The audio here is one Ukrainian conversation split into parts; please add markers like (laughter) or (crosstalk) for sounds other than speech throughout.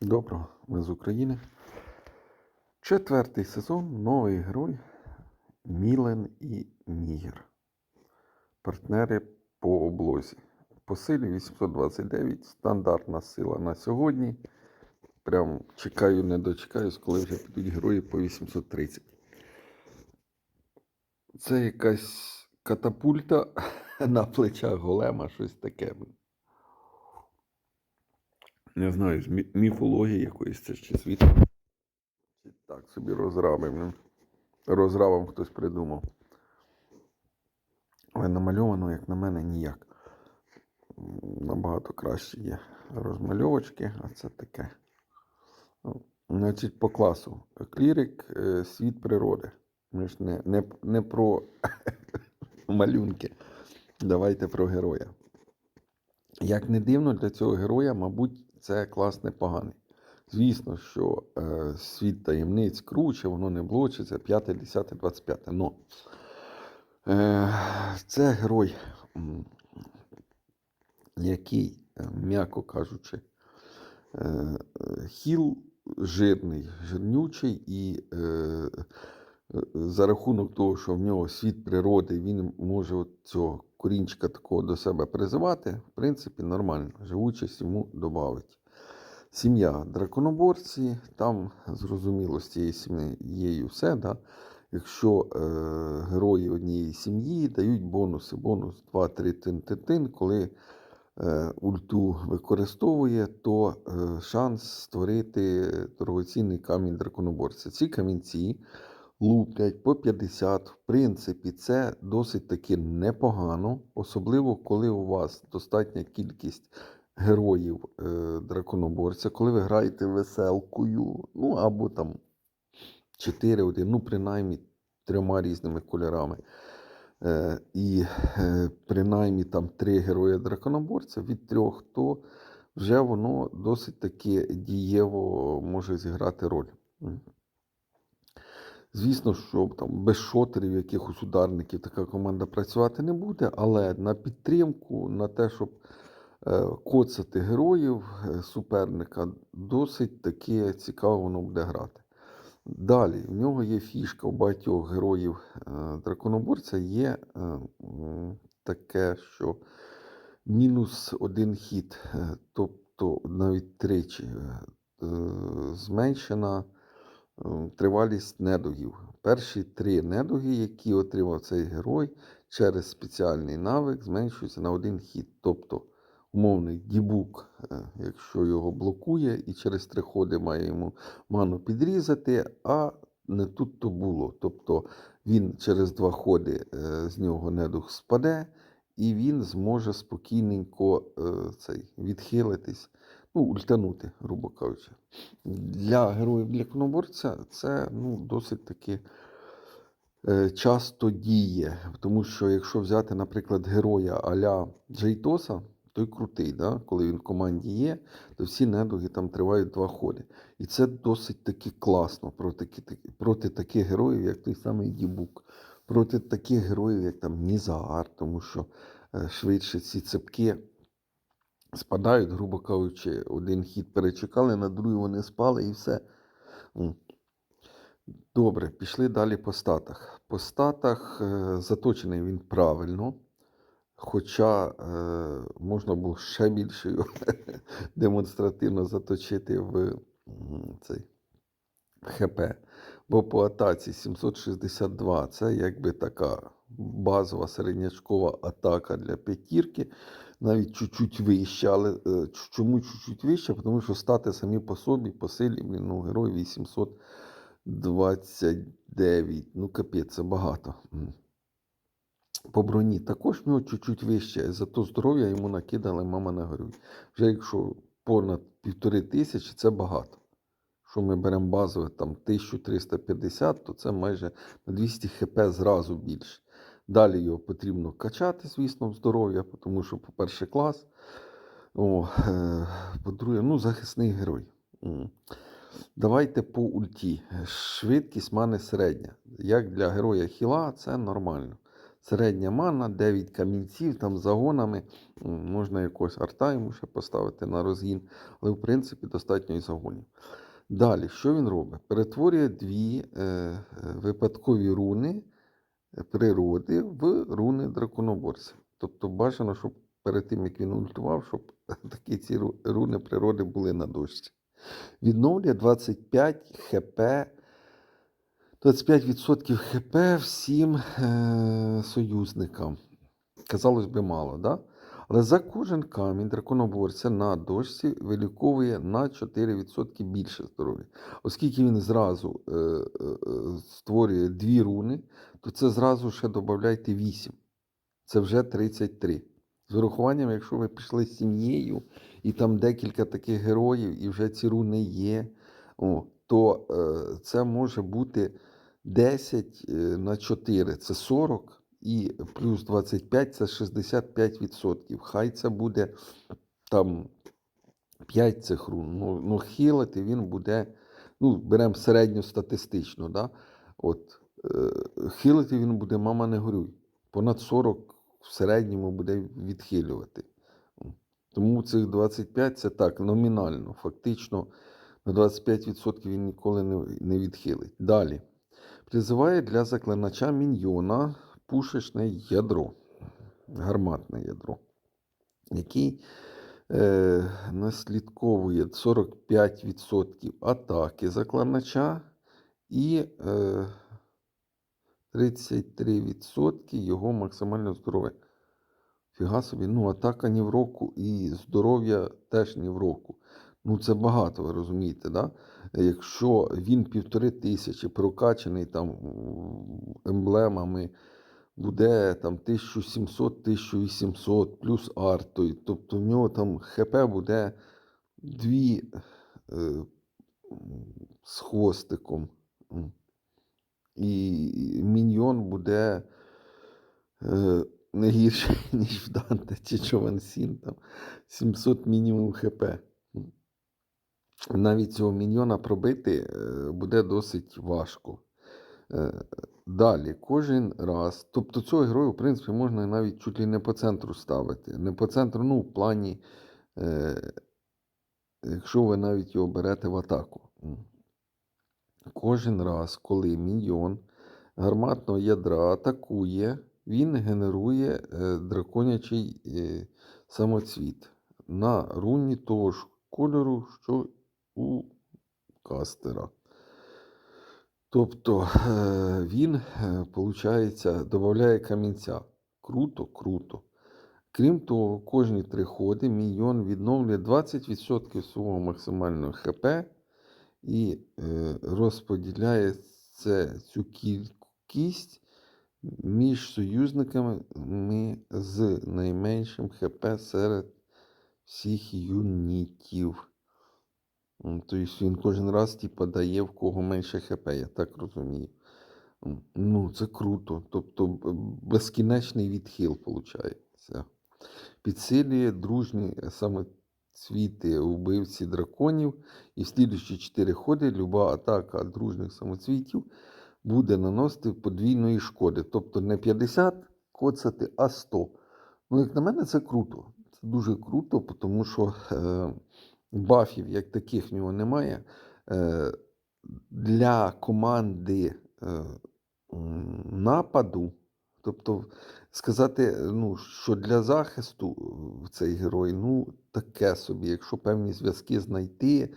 Доброго, ми з України. Четвертий сезон, новий герой Мілен і Нігер. Партнери по облозі. По силі 829, стандартна сила на сьогодні. Прям чекаю, не дочекаюсь, коли вже підуть герої по 830. Це якась катапульта (laughs) на плечах голема, щось таке. Не знаю, з мі- міфології якоїсь це чи світу. Так собі розрабимо. Розрабом хтось придумав. Але намальовано, як на мене, ніяк. Набагато краще є розмальовочки, а це таке. Ну, Значить, по класу. Клірик е, світ природи. Ми ж не, не, не про (laughs) малюнки. Давайте про героя. Як не дивно, для цього героя, мабуть, це клас непоганий. Звісно, що е, світ таємниць круче, воно не блочиться 5, 10, 25. Но е, це герой, який, е, м'яко кажучи, е, хіл жирний, жирнючий, і е, за рахунок того, що в нього світ природи, він може цього корінчика такого до себе призивати, в принципі, нормально. Живучість йому додавить. Сім'я драконоборці, там зрозуміло з цією сім'єю все. Да? Якщо е, герої однієї сім'ї дають бонуси, бонус 2-3 тин-тин-тин, коли е, ульту використовує, то е, шанс створити дорогоцінний камінь драконоборця. Ці камінці луплять по 50. В принципі, це досить таки непогано, особливо коли у вас достатня кількість героїв е, драконоборця, коли ви граєте веселкою, ну або там 4-1, ну принаймні трьома різними кольорами. Е, і е, принаймні там три герої драконоборця від трьох, то вже воно досить таки дієво може зіграти роль. Звісно, що там без шотерів, якихось ударників така команда працювати не буде, але на підтримку, на те, щоб коцати героїв е, суперника, досить таки цікаво воно буде грати. Далі, в нього є фішка у багатьох героїв е, драконоборця є е, таке, що мінус один хід, е, тобто навіть тричі е, е, зменшена е, тривалість недугів. Перші три недуги, які отримав цей герой через спеціальний навик, зменшуються на один хід. Тобто умовний дібук, е, якщо його блокує, і через три ходи має йому ману підрізати, а не тут то було. Тобто він через два ходи е, з нього недух спаде, і він зможе спокійненько е, цей, відхилитись, ну, ультанути, грубо кажучи. Для героїв для коноборця це ну, досить таки часто діє. Тому що якщо взяти, наприклад, героя Аля Джейтоса, той крутий, да? коли він в команді є, то всі недуги там тривають два ходи. І це досить таки класно проти, проти таких героїв, як той самий Дібук, проти таких героїв, як там Нізаар, тому що е, швидше ці цепки спадають, грубо кажучи, один хід перечекали, на другий вони спали і все. Добре, пішли далі по статах. По статах е, заточений він правильно. Хоча е, можна було ще більше (laughs) демонстративно заточити в цей ХП. Бо по атаці 762 це якби така базова середнячкова атака для п'ятірки, навіть чуть-чуть вища. Але е, чому чуть-чуть вища? Тому що стати самі по собі, по силі, ну, герой 829. Ну, капець, це багато. По броні також в нього чуть-чуть вище, зато здоров'я йому накидали, мама не горюй. Вже якщо понад півтори тисячі, це багато. Якщо ми беремо базове там 1350, то це майже на 200 хп зразу більше. Далі його потрібно качати, звісно, в здоров'я, тому що, по-перше, клас. О, е, по-друге, ну, захисний герой. Давайте по ульті. Швидкість мани середня. Як для героя хіла, це нормально. Середня мана, 9 камінців, там загонами. Можна якогось арта йому ще поставити на розгін, але в принципі достатньо і загонів. Далі, що він робить? Перетворює дві е, випадкові руни е, природи в руни драконоборця. Тобто бажано, щоб перед тим, як він ультував, щоб (laughs) такі ці руни природи були на дошці. Відновлює 25 хп 25% хп всім е, союзникам. Казалось би, мало, да? Але за кожен камінь драконоборця на дошці виліковує на 4% більше здоров'я. Оскільки він зразу е, е, створює дві руни, то це зразу ще додайте 8. Це вже 33. З урахуванням, якщо ви пішли з сім'єю, і там декілька таких героїв, і вже ці руни є, о, то е, це може бути 10 е, на 4 це 40, і плюс 25 це 65%. Хай це буде там 5 цих рун. Ну, ну хілити він буде, ну, беремо середньостатистично, да? От, е, хилити він буде, мама не горюй. Понад 40 в середньому буде відхилювати. Тому цих 25 це так, номінально. Фактично на 25% він ніколи не відхилить. Далі. Призиває для заклинача міньйона пушечне ядро, гарматне ядро, який е, наслідковує 45% атаки заклинача і е, 33% його максимального здоров'я. Фіга собі, ну атака ні в року і здоров'я теж ні в року. Ну це багато, ви розумієте, да? Якщо він півтори тисячі прокачаний там емблемами, буде там 1700-1800 плюс артою, тобто в нього там ХП буде дві е, з хвостиком. І міньйон буде е, не гірше, (laughs) ніж в Данте чи Човансін, там 700 мінімум ХП. Навіть цього міньйона пробити е, буде досить важко. Е, Далі, кожен раз. Тобто цього героя, в принципі, можна навіть чуть ли не по центру ставити. Не по центру, ну, в плані, е, якщо ви навіть його берете в атаку. Кожен раз, коли міньйон гарматного ядра атакує, він генерує е, драконячий е, самоцвіт на руні того ж кольору, що у кастера. Тобто е, він, виходить, додає камінця. Круто, круто. Крім того, кожні три ходи міньйон відновлює 20% свого максимального ХП і е, розподіляє це, цю кількість між союзниками з найменшим ХП серед всіх юнітів. Тобто він кожен раз типу, дає в кого менше ХП, я так розумію. Ну, це круто. Тобто безкінечний відхил виходить. Підсилює дружні самоцвіти убивці драконів. І в слідуючі 4 ходи люба атака дружних самоцвітів буде наносити подвійної шкоди. Тобто не 50 коцати, а 100. Ну, як на мене, це круто. Це дуже круто, тому що е, бафів як таких в нього немає. Е, для команди е, нападу, тобто сказати, ну, що для захисту е, цей герой, ну, таке собі, якщо певні зв'язки знайти,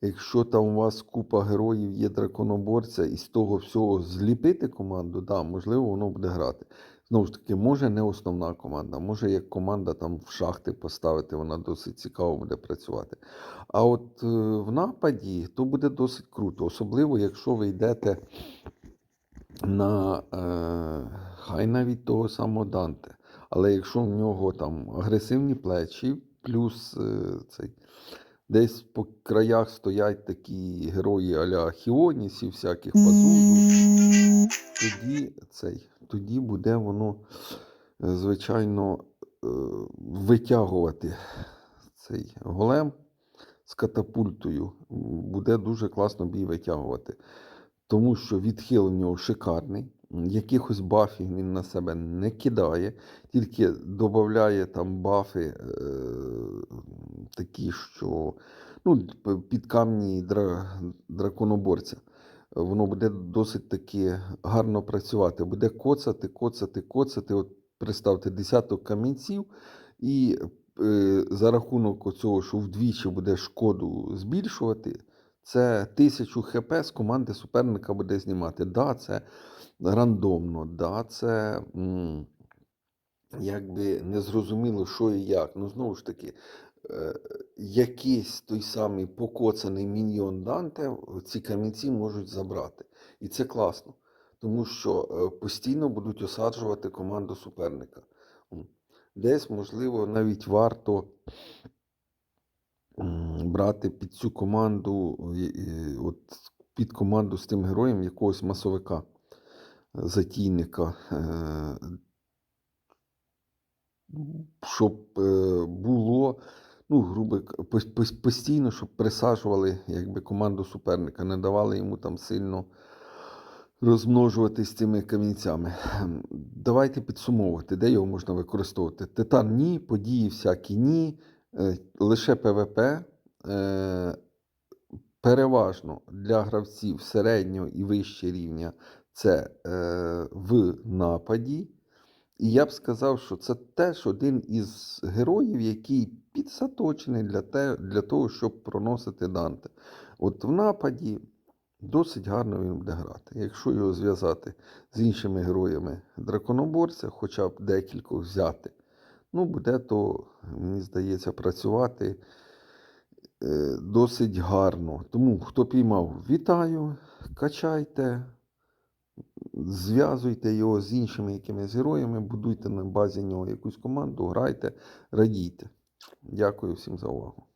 якщо там у вас купа героїв є драконоборця, і з того всього зліпити команду, да, можливо, воно буде грати. Знову ж таки, може не основна команда, може як команда там в шахти поставити, вона досить цікаво буде працювати. А от е, в нападі то буде досить круто, особливо якщо ви йдете на е, хай навіть того самого Данте. Але якщо в нього там агресивні плечі, плюс е, цей, десь по краях стоять такі герої аля Хіонісів, всяких пазузу, тоді цей, тоді буде воно, е, звичайно, е, витягувати цей голем з катапультою. Буде дуже класно бій витягувати. Тому що відхил у нього шикарний. якихось бафів він на себе не кидає, тільки додає там бафи е, такі, що ну, під камні дра, драконоборця. Воно буде досить таки гарно працювати. Буде коцати, коцати, коцати. От представте десяток камінців, і е, за рахунок цього, що вдвічі буде шкоду збільшувати, це тисячу хп з команди суперника буде знімати. Да, це рандомно, да, це м, якби незрозуміло, що і як. Ну, знову ж таки, якийсь той самий покоцаний міньйон Данте ці камінці можуть забрати. І це класно, тому що е, постійно будуть осаджувати команду суперника. Десь, можливо, навіть варто брати під цю команду, от під команду з тим героєм якогось масовика, затійника, е, щоб е, було, ну, грубо постійно, щоб присаджували якби, команду суперника, не давали йому там сильно розмножуватись цими камінцями. Давайте підсумовувати, де його можна використовувати. Титан ні, події всякі ні, е, лише ПВП. Е, Переважно для гравців середнього і вище рівня це е, в нападі. І я б сказав, що це теж один із героїв, який підсаточений для, те, для того, щоб проносити Данте. От в нападі досить гарно він буде грати. Якщо його зв'язати з іншими героями драконоборця, хоча б декількох взяти, ну буде то, мені здається, працювати е, досить гарно. Тому, хто піймав, вітаю, качайте, зв'язуйте його з іншими якимись героями, будуйте на базі нього якусь команду, грайте, радійте. Дякую всім за увагу.